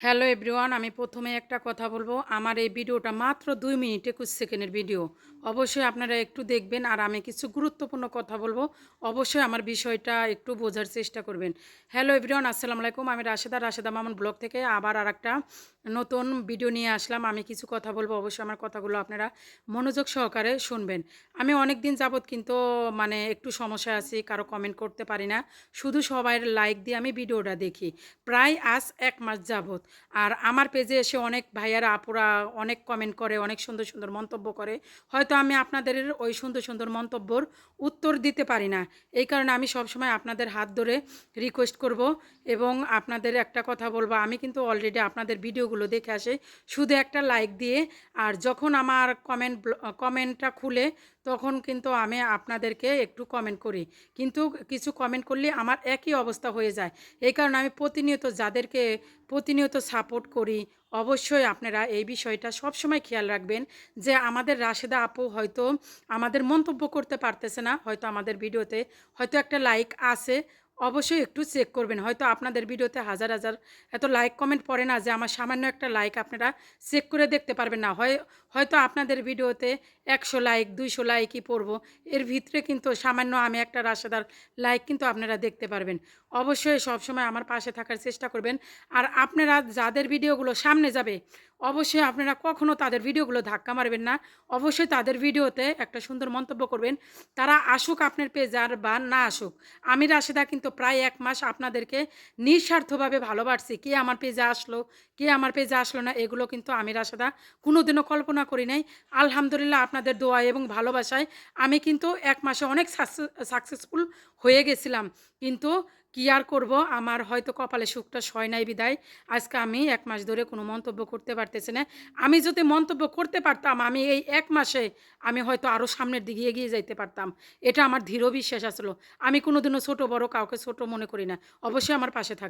Hello everyone, আমি প্রথমে একটা কথা বলব। আমার এই ভিডিওটা মাত্র দুই মিনিট, একুশ সেকেন্ডের ভিডিও। অবশ্যই আপনারা একটু দেখবেন আর আমি কিছু গুরুত্বপূর্ণ কথা বলব। অবশ্যই আমার বিষয়টা একটু বোঝার চেষ্টা করবেন। হ্যালো এভরিওয়ান, আসসালামু আলাইকুম। আমি রাশেদা রাশেদা মামুন ব্লগ থেকে আবার আর একটা নতুন ভিডিও নিয়ে আসলাম। আমি কিছু কথা বলব, অবশ্যই আমার কথাগুলো আপনারা মনোযোগ সহকারে শুনবেন। আমি অনেক দিন যাবৎ কিন্তু মানে একটু সমস্যা আছি, কারও কমেন্ট করতে পারি না। শুধু সবাইয়ের লাইক দিয়ে আমি ভিডিওটা দেখি। প্রায় আজ এক মাস যাবৎ। আর আমার পেজে এসে অনেক ভাইয়ারা, আপুরা অনেক কমেন্ট করে, অনেক সুন্দর সুন্দর মন্তব্য করে। হয়তো আমি আপনাদের ওই সুন্দর সুন্দর মন্তব্যর উত্তর দিতে পারি না। এই কারণে আমি সবসময় আপনাদের হাত ধরে রিকোয়েস্ট করব এবং আপনাদের একটা কথা বলব। আমি কিন্তু অলরেডি আপনাদের ভিডিওগুলো দেখে আসে। শুধু একটা লাইক দিয়ে আর যখন আমার কমেন্ট কমেন্টটা খুলে, তখন কিন্তু আমি আপনাদেরকে একটু কমেন্ট করি। কিন্তু কিছু কমেন্ট করলে আমার একই অবস্থা হয়ে যায়। এই কারণে আমি প্রতিনিয়ত যাদেরকে প্রতিনিয়ত সাপোর্ট করি। অবশ্যই আপনারা এই বিষয়টা সবসময় খেয়াল রাখবেন যে আমাদের রাশেদা আপু হয়তো আমাদের মন্তব্য করতে পারতেছে না, হয়তো আমাদের ভিডিওতে হয়তো একটা লাইক আছে। অবশ্যই একটু চেক করবেন। হয়তো আপনাদের ভিডিওতে হাজার হাজার এত লাইক কমেন্ট পড়ে না যে আমার সামান্য একটা লাইক আপনারা চেক করে দেখতে পারবেন না। হয়, হয়তো আপনাদের ভিডিওতে একশো লাইক দুইশো লাইকই পড়ব। এর ভিতরে কিন্তু সামান্য আমি একটা রাশেদার লাইক কিন্তু আপনারা দেখতে পারবেন। অবশ্যই সবসময় আমার পাশে থাকার চেষ্টা করবেন। আর আপনারা যাদের ভিডিওগুলো সামনে যাবে অবশ্যই আপনারা কখনও তাদের ভিডিওগুলো ধাক্কা মারবেন না। অবশ্যই তাদের ভিডিওতে একটা সুন্দর মন্তব্য করবেন। তারা আসুক আপনার পেজ আর বা না আসুক। আমি রাশেদা কিন্তু প্রায় এক মাস আপনাদেরকে নিঃস্বার্থভাবে ভালোবাসছি। কে আমার পেজে আসলো, কে আমার পেজে আসলো না, এগুলো কিন্তু আমি রাশেদা কোনোদিনও কল্পনা করি নাই। আলহামদুলিল্লাহ আপনাদের দোয়া এবং ভালোবাসায় আমি কিন্তু এক মাসে অনেক সাকসেসফুল হয়ে গেছিলাম। কিন্তু কি আর করব? আমার হয়তো কপালে সুখটা সয় নাই বিদায়। আজকে আমি এক মাস ধরে কোনো মন্তব্য করতে পারতেছি না। আমি যদি মন্তব্য করতে পারতাম, আমি এই এক মাসে আমি হয়তো আরও সামনের দিকে এগিয়ে যাইতে পারতাম। এটা আমার ধীর বিশ্বাস আসলো আমি কোনোদিনও ছোটো বড় কাউকে ছোট মনে করি না। অবশ্যই আমার পাশে থাক